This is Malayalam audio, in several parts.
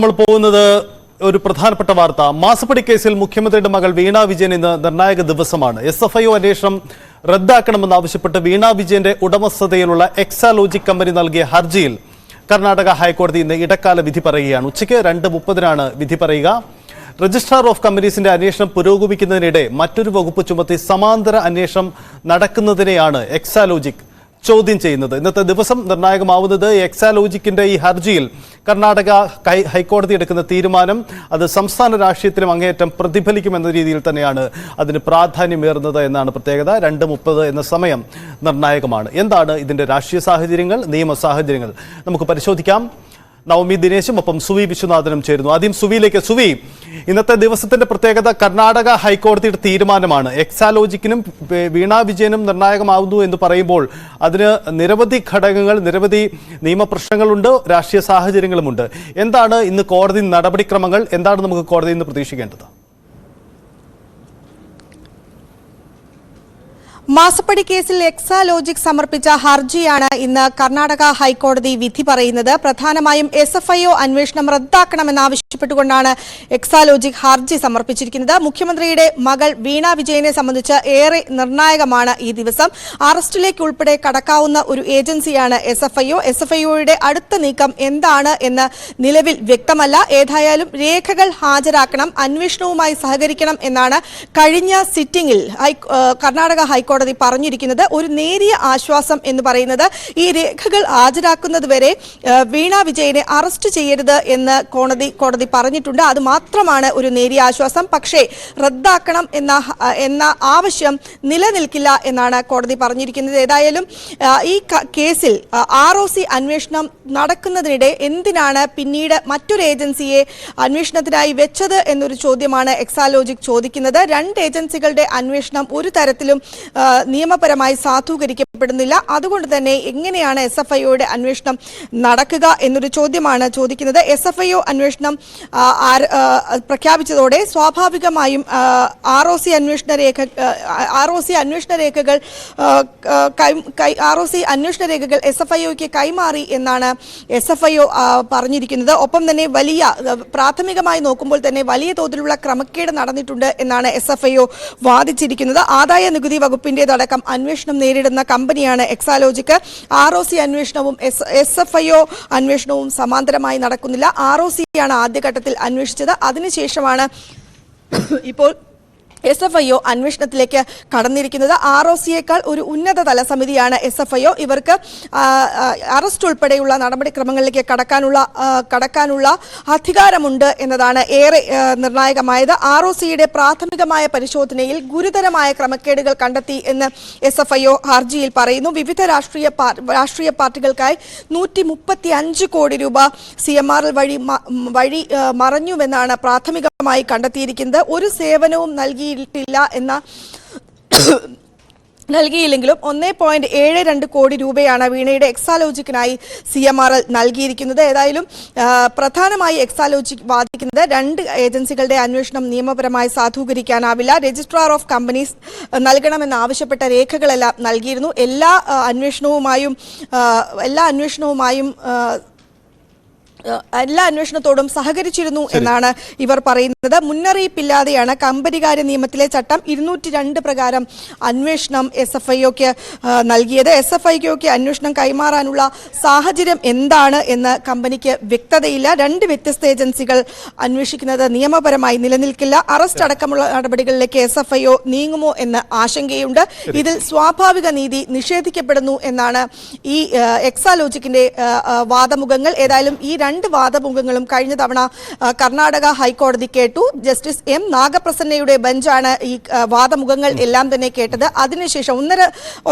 നമ്മൾ പോകുന്നത് ഒരു പ്രധാനപ്പെട്ട വാർത്ത. മാസപ്പടി കേസിൽ മുഖ്യമന്ത്രിയുടെ മകൾ വീണ വിജയൻ ഇന്ന് നിർണായക ദിവസമാണ്. എസ് എഫ് ഐ അന്വേഷണം റദ്ദാക്കണമെന്നാവശ്യപ്പെട്ട് വീണ വിജയന്റെ ഉടമസ്ഥതയിലുള്ള എക്സാലോജിക് കമ്പനി നൽകിയ ഹർജിയിൽ കർണാടക ഹൈക്കോടതി ഇന്ന് ഇടക്കാല വിധി പറയുകയാണ്. ഉച്ചയ്ക്ക് രണ്ട് മുപ്പതിനാണ് വിധി പറയുക. രജിസ്ട്രാർ ഓഫ് കമ്പനീസിന്റെ അന്വേഷണം പുരോഗമിക്കുന്നതിനിടെ മറ്റൊരു വകുപ്പ് ചുമത്തി സമാന്തര അന്വേഷണം നടക്കുന്നതിനെയാണ് എക്സാലോജിക് ചോദ്യം ചെയ്യുന്നത്. ഇന്നത്തെ ദിവസം നിർണായകമാവുന്നത് എക്സാലോജിക്കിന്റെ ഈ ഹർജിയിൽ കർണാടക ഹൈക്കോടതി എടുക്കുന്ന തീരുമാനം അത് സംസ്ഥാന രാഷ്ട്രീയത്തിലും അങ്ങേയറ്റം പ്രതിഫലിക്കുമെന്ന രീതിയിൽ തന്നെയാണ് അതിന് പ്രാധാന്യമേറുന്നത് എന്നാണ് പ്രത്യേകത. രണ്ട് മുപ്പത് എന്ന സമയം നിർണായകമാണ്. എന്താണ് ഇതിന്റെ രാഷ്ട്രീയ സാഹചര്യങ്ങൾ നിയമ സാഹചര്യങ്ങൾ നമുക്ക് പരിശോധിക്കാം. നവമി ദിനേശും ഒപ്പം സുവി വിശ്വനാഥനും ചേരുന്നു. ആദ്യം സുവിയിലേക്ക്. സുവി ഇന്നത്തെ ദിവസത്തിന്റെ പ്രത്യേകത കർണാടക ഹൈക്കോടതിയുടെ തീരുമാനമാണ്. എക്സാലോജിക്കിനും വീണ വിജയനും നിർണായകമാവുന്നു എന്ന് പറയുമ്പോൾ അതിന് നിരവധി ഘടകങ്ങൾ നിരവധി നിയമപ്രശ്നങ്ങളുണ്ട് രാഷ്ട്രീയ സാഹചര്യങ്ങളുമുണ്ട്. എന്താണ് ഇന്ന് കോടതി നടപടിക്രമങ്ങൾ? എന്താണ് നമുക്ക് കോടതിയിൽ നിന്ന് പ്രതീക്ഷിക്കേണ്ടത്? മാസപ്പടി കേസിൽ എക്സാലോജിക് സമർപ്പിച്ച ഹർജിയാണ് ഇന്ന് കർണാടക ഹൈക്കോടതി വിധി പറയുന്നത്. പ്രധാനമായും എസ് എഫ് ഐ അന്വേഷണം റദ്ദാക്കണമെന്നാവശ്യപ്പെട്ടുകൊണ്ടാണ് എക്സാലോജിക് ഹർജി സമർപ്പിച്ചിരിക്കുന്നത്. മുഖ്യമന്ത്രിയുടെ മകൾ വീണ വിജയനെ സംബന്ധിച്ച് ഏറെ നിർണായകമാണ് ഈ ദിവസം. അറസ്റ്റിലേക്ക് ഉൾപ്പെടെ കടക്കാവുന്ന ഒരു ഏജൻസിയാണ് S F I O S F I ഒയുടെ അടുത്ത നീക്കം എന്താണ് എന്ന് നിലവിൽ വ്യക്തമല്ല. ഏതായാലും രേഖകൾ ഹാജരാക്കണം അന്വേഷണവുമായി സഹകരിക്കണം എന്നാണ് കഴിഞ്ഞ സിറ്റിംഗിൽ കർണാടക ഹൈക്കോടതി പറഞ്ഞിരിക്കുന്നത് ഒരു നേരിയ ആശ്വാസം എന്ന് പറയുന്നത് ഈ രേഖകൾ ഹാജരാക്കുന്നത് വരെ വീണ വിജയനെ അറസ്റ്റ് ചെയ്യരുത് എന്ന് കോടതി കോടതി പറഞ്ഞിട്ടുണ്ട്. അത് മാത്രമാണ് ഒരു നേരിയ ആശ്വാസം. പക്ഷേ റദ്ദാക്കണം എന്ന എന്ന ആവശ്യം നിലനിൽക്കില്ല എന്നാണ് കോടതി പറഞ്ഞിരിക്കുന്നത്. ഏതായാലും ഈ കേസിൽ ആർ ഒ സി അന്വേഷണം നടക്കുന്നതിനിടെ എന്തിനാണ് പിന്നീട് മറ്റൊരു ഏജൻസിയെ അന്വേഷണത്തിനായി വെച്ചത് എന്നൊരു ചോദ്യമാണ് എക്സാലോജിക് ചോദിക്കുന്നത്. രണ്ട് ഏജൻസികളുടെ അന്വേഷണം ഒരു തരത്തിലും നിയമപരമായി സാധൂകരിക്കപ്പെടുന്നില്ല. അതുകൊണ്ട് തന്നെ എങ്ങനെയാണ് എസ് എഫ് ഐയുടെ അന്വേഷണം നടക്കുക എന്നൊരു ചോദ്യമാണ് ചോദിക്കുന്നത്. എസ് എഫ് ഐ ഒ അന്വേഷണം പ്രഖ്യാപിച്ചതോടെ സ്വാഭാവികമായും ആർ ഒ സി അന്വേഷണ രേഖ ആർ ഒ സി അന്വേഷണ രേഖകൾ ആർ ഒ സി അന്വേഷണ രേഖകൾ എസ് എഫ് ഐ ഒക്ക് കൈമാറി എന്നാണ് എസ് എഫ് ഐ ഒ പറഞ്ഞിരിക്കുന്നത്. ഒപ്പം തന്നെ വലിയ പ്രാഥമികമായി നോക്കുമ്പോൾ തന്നെ വലിയ തോതിലുള്ള ക്രമക്കേട് നടന്നിട്ടുണ്ട് എന്നാണ് എസ് എഫ് ഐ ഒ വാദിച്ചിരിക്കുന്നത്. ആദായ നികുതി വകുപ്പിന്റേതടക്കം അന്വേഷണം നേരിടുന്ന കമ്പനിയാണ് എക്സാലോജിക്ക്. ആർ ഒ സി അന്വേഷണവും എസ് എഫ് ഐ ഒ അന്വേഷണവും സമാന്തരമായി നടക്കുന്നില്ല. ആർ ഒ സിയാണ് ആദ്യഘട്ടത്തിൽ അന്വേഷിച്ചത്. അതിനുശേഷമാണ് ഇപ്പോൾ എസ് എഫ് ഐ ഒ അന്വേഷണത്തിലേക്ക് കടന്നിരിക്കുന്നത്. ആർ ഒ സിയേക്കാൾ ഒരു ഉന്നതതല സമിതിയാണ് എസ് എഫ് ഐ ഒ ഇവർക്ക് അറസ്റ്റ് ഉൾപ്പെടെയുള്ള നടപടിക്രമങ്ങളിലേക്ക് കടക്കാനുള്ള കടക്കാനുള്ള അധികാരമുണ്ട് എന്നതാണ് ഏറെ നിർണായകമായത്. ആർ ഒ സിയുടെ പ്രാഥമികമായ പരിശോധനയിൽ ഗുരുതരമായ ക്രമക്കേടുകൾ കണ്ടെത്തി എന്ന് എസ് എഫ് ഐ ഒ ഹർജിയിൽ പറയുന്നു. വിവിധ രാഷ്ട്രീയ രാഷ്ട്രീയ പാർട്ടികൾക്കായി നൂറ്റി മുപ്പത്തി അഞ്ച് കോടി രൂപ സി എം ആർ വഴി വഴി മറഞ്ഞുവെന്നാണ് പ്രാഥമികമായി കണ്ടെത്തിയിരിക്കുന്നത്. ഒരു സേവനവും നൽകിയിട്ടില്ല എന്ന നൽകിയില്ലെങ്കിലും ഒന്നേ പോയിന്റ് ഏഴ് രണ്ട് കോടി രൂപയാണ് വീണയുടെ എക്സാലോജിക്കിനായി സി എം ആർ എൽ നൽകിയിരിക്കുന്നത്. ഏതായാലും പ്രധാനമായി എക്സാലോജിക് വാദിക്കുന്നത് രണ്ട് ഏജൻസികളുടെ അന്വേഷണം നിയമപരമായി സാധൂകരിക്കാനാവില്ല. രജിസ്ട്രാർ ഓഫ് കമ്പനീസ് നൽകണമെന്നാവശ്യപ്പെട്ട രേഖകളെല്ലാം നൽകിയിരുന്നു. എല്ലാ അന്വേഷണവുമായും എല്ലാ അന്വേഷണവുമായും എല്ലാ അന്വേഷണത്തോടും സഹകരിച്ചിരുന്നു എന്നാണ് ഇവർ പറയുന്നത്. മുന്നറിയിപ്പില്ലാതെയാണ് കമ്പനികാര്യ നിയമത്തിലെ ചട്ടം ഇരുന്നൂറ്റി രണ്ട് പ്രകാരം അന്വേഷണം എസ് എഫ് ഐഒക്ക് നൽകിയത്. എസ് എഫ് ഐഒക്ക് അന്വേഷണം കൈമാറാനുള്ള സാഹചര്യം എന്താണ് എന്ന് കമ്പനിക്ക് വ്യക്തതയില്ല. രണ്ട് വ്യത്യസ്ത ഏജൻസികൾ അന്വേഷിക്കുന്നത് നിയമപരമായി നിലനിൽക്കില്ല. അറസ്റ്റ് അടക്കമുള്ള നടപടികളിലേക്ക് എസ് എഫ് ഐഒ നീങ്ങുമോ എന്ന് ആശങ്കയുണ്ട്. ഇതിൽ സ്വാഭാവിക നീതി നിഷേധിക്കപ്പെടുന്നു എന്നാണ് ഈ എക്സാലോജിക്കിന്റെ വാദമുഖങ്ങൾ. ഏതായാലും ഈ രണ്ട് വാദമുഖങ്ങളും കഴിഞ്ഞ തവണ കർണാടക ഹൈക്കോടതി കേട്ടു. ജസ്റ്റിസ് എം നാഗപ്രസന്നയുടെ ബെഞ്ചാണ് ഈ വാദമുഖങ്ങൾ എല്ലാം തന്നെ കേട്ടത്. അതിനുശേഷം ഒന്നര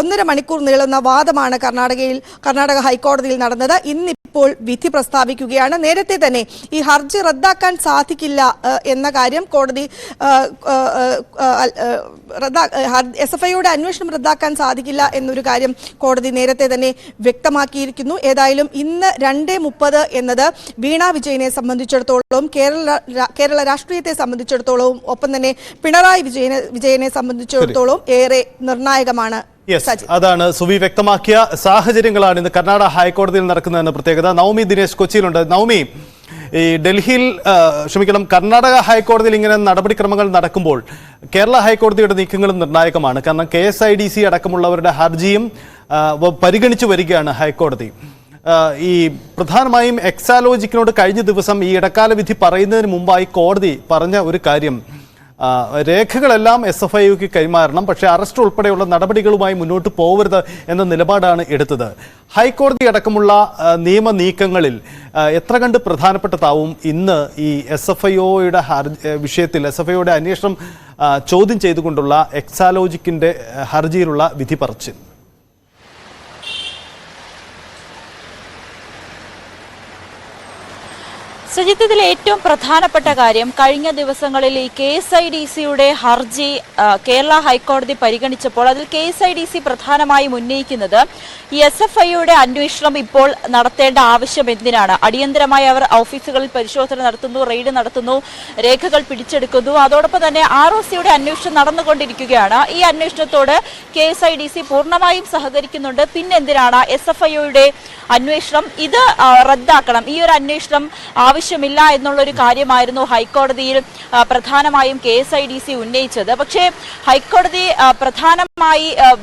ഒന്നര മണിക്കൂർ നീളുന്ന വാദമാണ് കർണാടകയിൽ കർണാടക ഹൈക്കോടതിയിൽ നടന്നത്. ഇന്നിപ്പോൾ വിധി പ്രസ്താവിക്കുകയാണ്. നേരത്തെ തന്നെ ഈ ഹർജി റദ്ദാക്കാൻ സാധിക്കില്ല എന്ന കാര്യം കോടതി എസ് എഫ് ഐയുടെ അന്വേഷണം റദ്ദാക്കാൻ സാധിക്കില്ല എന്നൊരു കാര്യം കോടതി നേരത്തെ തന്നെ വ്യക്തമാക്കിയിരിക്കുന്നു. ഏതായാലും ഇന്ന് രണ്ട് മുപ്പത് എന്നത് വീണ വിജയനെ സംബന്ധിച്ചിടത്തോളം കേരള കേരള രാഷ്ട്രീയത്തെ സംബന്ധിച്ചിടത്തോളവും ഒപ്പം തന്നെ പിണറായി വിജയനെ വിജയനെ സംബന്ധിച്ചിടത്തോളം ഏറെ നിർണായകമാണ് യെസ് അതാണ് സുവി വ്യക്തമാക്കിയ സാഹചര്യങ്ങളാണ് ഇന്ന് കർണാടക ഹൈക്കോടതിയിൽ നടക്കുന്നതെന്ന പ്രത്യേകത. നവമി ദിനേശ് കൊച്ചിയിലുണ്ട്. നവമി ഈ ഡൽഹിയിൽ ക്ഷമിക്കണം കർണാടക ഹൈക്കോടതിയിൽ ഇങ്ങനെ നടപടിക്രമങ്ങൾ നടക്കുമ്പോൾ കേരള ഹൈക്കോടതിയുടെ നീക്കങ്ങളും നിർണായകമാണ്. കാരണം K S I D C അടക്കമുള്ളവരുടെ ഹർജിയും പരിഗണിച്ചു വരികയാണ് ഹൈക്കോടതി. ഈ പ്രധാനമായും എക്സാലോജിക്കിനോട് കഴിഞ്ഞ ദിവസം ഈ ഇടക്കാല വിധി പറയുന്നതിന് മുമ്പായി കോടതി പറഞ്ഞ ഒരു കാര്യം. രേഖകളെല്ലാം എസ് എഫ് ഐക്ക് കൈമാറണം. പക്ഷേ അറസ്റ്റ് ഉൾപ്പെടെയുള്ള നടപടികളുമായി മുന്നോട്ട് പോകരുത് എന്ന നിലപാടാണ് എടുത്തത്. ഹൈക്കോടതി അടക്കമുള്ള നിയമ നീക്കങ്ങളിൽ എത്ര കണ്ട് പ്രധാനപ്പെട്ടതാവും ഇന്ന് ഈ എസ് എഫ് ഐ ഒയുടെ വിഷയത്തിൽ എസ് എഫ് ഐയുടെ അന്വേഷണം ചോദ്യം ചെയ്തുകൊണ്ടുള്ള എക്സാലോജിക്കിന്റെ ഹർജിയിലുള്ള വിധി പറച്ചിൽ? സജിത്ത് ഏറ്റവും പ്രധാനപ്പെട്ട കാര്യം കഴിഞ്ഞ ദിവസങ്ങളിൽ ഈ കെ എസ് ഐ ഡി സിയുടെ ഹർജി കേരള ഹൈക്കോടതി പരിഗണിച്ചപ്പോൾ അതിൽ K S I D C പ്രധാനമായും ഉന്നയിക്കുന്നത് ഈ എസ് എഫ് ഐയുടെ അന്വേഷണം ഇപ്പോൾ നടത്തേണ്ട ആവശ്യം എന്തിനാണ്? അടിയന്തരമായി അവർ ഓഫീസുകളിൽ പരിശോധന നടത്തുന്നു റെയ്ഡ് നടത്തുന്നു രേഖകൾ പിടിച്ചെടുക്കുന്നു. അതോടൊപ്പം തന്നെ ആർ ഒ സിയുടെ അന്വേഷണം നടന്നുകൊണ്ടിരിക്കുകയാണ്. ഈ അന്വേഷണത്തോട് K S I D C പൂർണമായും സഹകരിക്കുന്നുണ്ട്. പിന്നെന്തിനാണ് എസ് എഫ് ഐയുടെ അന്വേഷണം? ഇത് റദ്ദാക്കണം. ഈ ഒരു അന്വേഷണം ആവശ്യമില്ല എന്നുള്ളൊരു കാര്യമായിരുന്നു ഹൈക്കോടതിയിൽ പ്രധാനമായും K S I D C ഉന്നയിച്ചത്. പക്ഷേ ഹൈക്കോടതി ആ, ആ,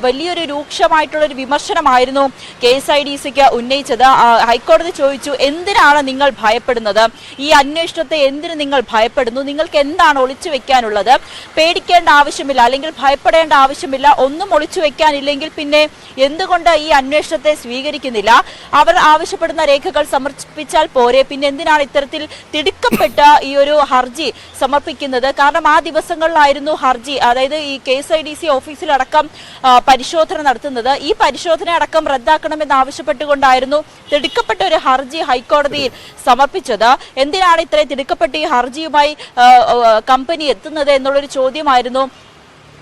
വലിയൊരു രൂക്ഷമായിട്ടുള്ള ഒരു വിമർശനമായിരുന്നു കെ എസ് ഐ ഡി സിക്ക് ഉന്നയിച്ചത്. ഹൈക്കോടതി ചോദിച്ചു എന്തിനാണ് നിങ്ങൾ ഭയപ്പെടുന്നത്? ഈ അന്വേഷണത്തെ എന്തിന് നിങ്ങൾ ഭയപ്പെടുന്നു? നിങ്ങൾക്ക് എന്താണ് ഒളിച്ചു വെക്കാനുള്ളത്? പേടിക്കേണ്ട ആവശ്യമില്ല അല്ലെങ്കിൽ ഭയപ്പെടേണ്ട ആവശ്യമില്ല ഒന്നും ഒളിച്ചു വെക്കാനില്ലെങ്കിൽ പിന്നെ എന്തുകൊണ്ട് ഈ അന്വേഷണത്തെ സ്വീകരിക്കുന്നില്ല? അവർ ആവശ്യപ്പെടുന്ന രേഖകൾ സമർപ്പിച്ചാൽ പോരെ. പിന്നെ എന്തിനാണ് ഇത്തരത്തിൽ തിടുക്കപ്പെട്ട ഈ ഒരു ഹർജി സമർപ്പിക്കുന്നത്? കാരണം ആ ദിവസങ്ങളിലായിരുന്നു ഹർജി. അതായത് ഈ K S I D C ഓഫീസിലടക്കം ആ, പരിശോധന നടത്തുന്നത്. ഈ പരിശോധന അടക്കം റദ്ദാക്കണമെന്ന് ആവശ്യപ്പെട്ടുകൊണ്ടായിരുന്നു തിടുക്കപ്പെട്ട ഒരു ഹർജി ഹൈക്കോടതിയിൽ സമർപ്പിച്ചത്. എന്തിനാണ് ഇത്രയും തിടുക്കപ്പെട്ട ഈ ഹർജിയുമായി കമ്പനി എത്തുന്നത് എന്നുള്ളൊരു ചോദ്യമായിരുന്നു.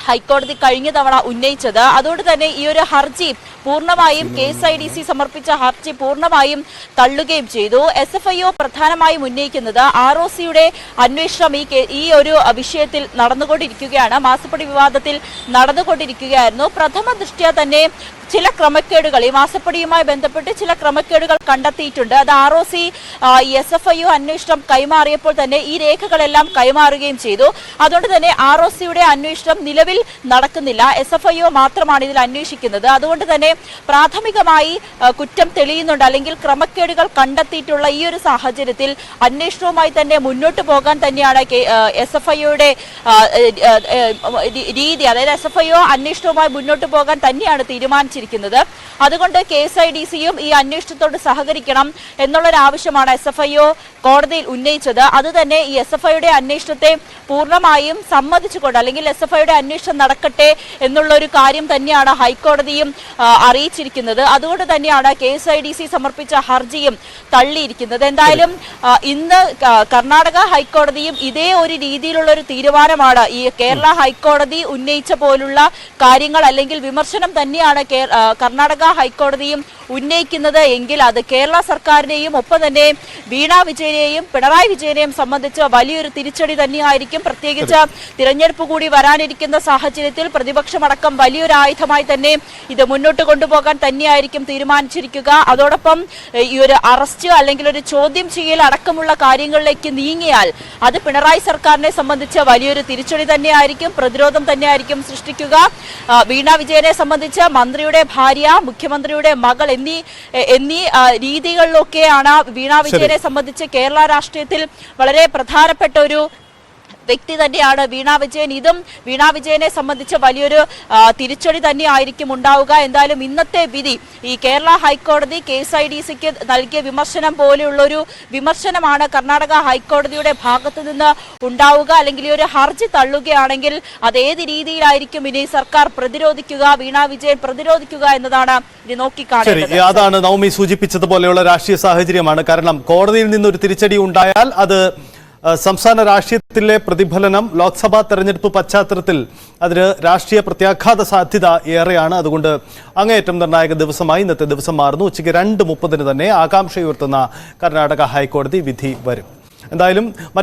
ഹൈക്കോടതി കഴിഞ്ഞ തവണ ഉന്നയിച്ചത്. അതുകൊണ്ട് തന്നെ ഈ ഒരു ഹർജി പൂർണമായും K S I D C സമർപ്പിച്ച ഹർജി പൂർണമായും തള്ളുകയും ചെയ്തു. എസ് എഫ് ഐ ഒ പ്രധാനമായും ഉന്നയിക്കുന്നത് ആർ ഒ സിയുടെ അന്വേഷണം ഈ ഈ ഒരു വിഷയത്തിൽ നടന്നുകൊണ്ടിരിക്കുകയാണ്. മാസപ്പടി വിവാദത്തിൽ നടന്നുകൊണ്ടിരിക്കുകയായിരുന്നു. പ്രഥമ ദൃഷ്ട്യാ തന്നെ ചില ക്രമക്കേടുകൾ ഈ മാസപ്പടിയുമായി ബന്ധപ്പെട്ട് ചില ക്രമക്കേടുകൾ കണ്ടെത്തിയിട്ടുണ്ട്. അത് R O C S F I O അന്വേഷണം കൈമാറിയപ്പോൾ തന്നെ ഈ രേഖകളെല്ലാം കൈമാറുകയും ചെയ്തു. അതുകൊണ്ട് തന്നെ ആർ ഒ സിയുടെ അന്വേഷണം നിലവിൽ നടക്കുന്നില്ല. എസ് എഫ് ഐ ഒ മാത്രമാണ് ഇതിൽ അന്വേഷിക്കുന്നത്. അതുകൊണ്ട് തന്നെ പ്രാഥമികമായി കുറ്റം തെളിയുന്നുണ്ട്. അല്ലെങ്കിൽ ക്രമക്കേടുകൾ കണ്ടെത്തിയിട്ടുള്ള ഈ ഒരു സാഹചര്യത്തിൽ അന്വേഷണവുമായി തന്നെ മുന്നോട്ട് പോകാൻ തന്നെയാണ് എസ് എഫ് ഐ ഒയുടെ രീതി. അതായത് എസ് എഫ് ഐ ഒ അന്വേഷണവുമായി മുന്നോട്ട് പോകാൻ തന്നെയാണ് തീരുമാനിച്ചിരിക്കുന്നത്. അതുകൊണ്ട് കെ എസ് ഐ ഡി സിയും ഈ അന്വേഷണത്തോട് സഹകരിക്കണം എന്നുള്ളൊരാവശ്യമാണ് എസ് എഫ് ഐ ഒ കോടതിയിൽ ഉന്നയിച്ചത്. അത് തന്നെ ഈ എസ് എഫ് ഐയുടെ അന്വേഷണത്തെ പൂർണമായും സമ്മതിച്ചുകൊണ്ട് അല്ലെങ്കിൽ എസ് എഫ് ഐയുടെ അന്വേഷണം നടക്കട്ടെ എന്നുള്ള ഒരു കാര്യം തന്നെയാണ് ഹൈക്കോടതിയും അറിയിച്ചിരിക്കുന്നത്. അതുകൊണ്ട് തന്നെയാണ് കെ സമർപ്പിച്ച ഹർജിയും തള്ളിയിരിക്കുന്നത്. എന്തായാലും ഇന്ന് കർണാടക ഹൈക്കോടതിയും ഇതേ ഒരു രീതിയിലുള്ള ഒരു തീരുമാനമാണ് ഈ കേരള ഹൈക്കോടതി ഉന്നയിച്ച പോലുള്ള കാര്യങ്ങൾ അല്ലെങ്കിൽ വിമർശനം തന്നെയാണ് കർണാടക ഹൈക്കോടതിയും ഉന്നയിക്കുന്നത് എങ്കിൽ അത് കേരള സർക്കാരിനെയും ഒപ്പം തന്നെ വീണ വിജയനെയും പിണറായി വിജയനെയും സംബന്ധിച്ച് വലിയൊരു തിരിച്ചടി തന്നെയായിരിക്കും. പ്രത്യേകിച്ച് തിരഞ്ഞെടുപ്പ് കൂടി വരാനിരിക്കുന്ന സാഹചര്യത്തിൽ പ്രതിപക്ഷമടക്കം വലിയൊരു ആയുധമായി തന്നെ ഇത് മുന്നോട്ട് കൊണ്ടുപോകാൻ തന്നെയായിരിക്കും തീരുമാനിച്ചിരിക്കുക. അതോടൊപ്പം ഈ ഒരു അറസ്റ്റ് അല്ലെങ്കിൽ ഒരു ചോദ്യം ചെയ്യൽ അടക്കമുള്ള കാര്യങ്ങളിലേക്ക് നീങ്ങിയാൽ അത് പിണറായി സർക്കാരിനെ സംബന്ധിച്ച് വലിയൊരു തിരിച്ചടി തന്നെയായിരിക്കും പ്രതിരോധം തന്നെയായിരിക്കും സൃഷ്ടിക്കുക. വീണ വിജയനെ സംബന്ധിച്ച് മന്ത്രിയുടെ ഭാര്യ മുഖ്യമന്ത്രിയുടെ മകൾ എന്നീ എന്നീ രീതികളിലൊക്കെയാണ് വീണ വിജയനെ സംബന്ധിച്ച് കേരള രാഷ്ട്രീയത്തിൽ വളരെ പ്രധാനപ്പെട്ട ഒരു വ്യക്തി തന്നെയാണ് വീണ വിജയൻ. ഇതും വീണ വിജയനെ സംബന്ധിച്ച് വലിയൊരു തിരിച്ചടി തന്നെയായിരിക്കും ഉണ്ടാവുക. എന്തായാലും ഇന്നത്തെ വിധി ഈ കേരള ഹൈക്കോടതി കെ എസ് ഐ ഡി സിക്ക് നൽകിയ വിമർശനം പോലെയുള്ളൊരു വിമർശനമാണ് കർണാടക ഹൈക്കോടതിയുടെ ഭാഗത്തു നിന്ന് ഉണ്ടാവുക. അല്ലെങ്കിൽ ഈ ഒരു ഹർജി തള്ളുകയാണെങ്കിൽ അത് ഏത് രീതിയിലായിരിക്കും ഇനി സർക്കാർ പ്രതിരോധിക്കുക വീണ വിജയൻ പ്രതിരോധിക്കുക എന്നതാണ് ഇനി നോക്കിക്കാണുന്നത് അതാണ് നവമി സൂചിപ്പിച്ചതുപോലെയുള്ള രാഷ്ട്രീയ സാഹചര്യമാണ്. കാരണം കോടതിയിൽ നിന്നൊരു തിരിച്ചടി ഉണ്ടായാൽ അത് സംസ്ഥാന രാഷ്ട്രീയത്തിലെ പ്രതിഫലനം ലോക്സഭാ തെരഞ്ഞെടുപ്പ് പശ്ചാത്തലത്തിൽ അതിന് രാഷ്ട്രീയ പ്രത്യാഘാത സാധ്യത ഏറെയാണ്. അതുകൊണ്ട് അങ്ങേയറ്റം നിർണായക ദിവസമായി ഇന്നത്തെ ദിവസം മാറുന്നു. ഉച്ചയ്ക്ക് രണ്ട് മുപ്പതിന് തന്നെ ആകാംക്ഷയുയർത്തുന്ന കർണാടക ഹൈക്കോടതി വിധി വരും. എന്തായാലും മറ്റ്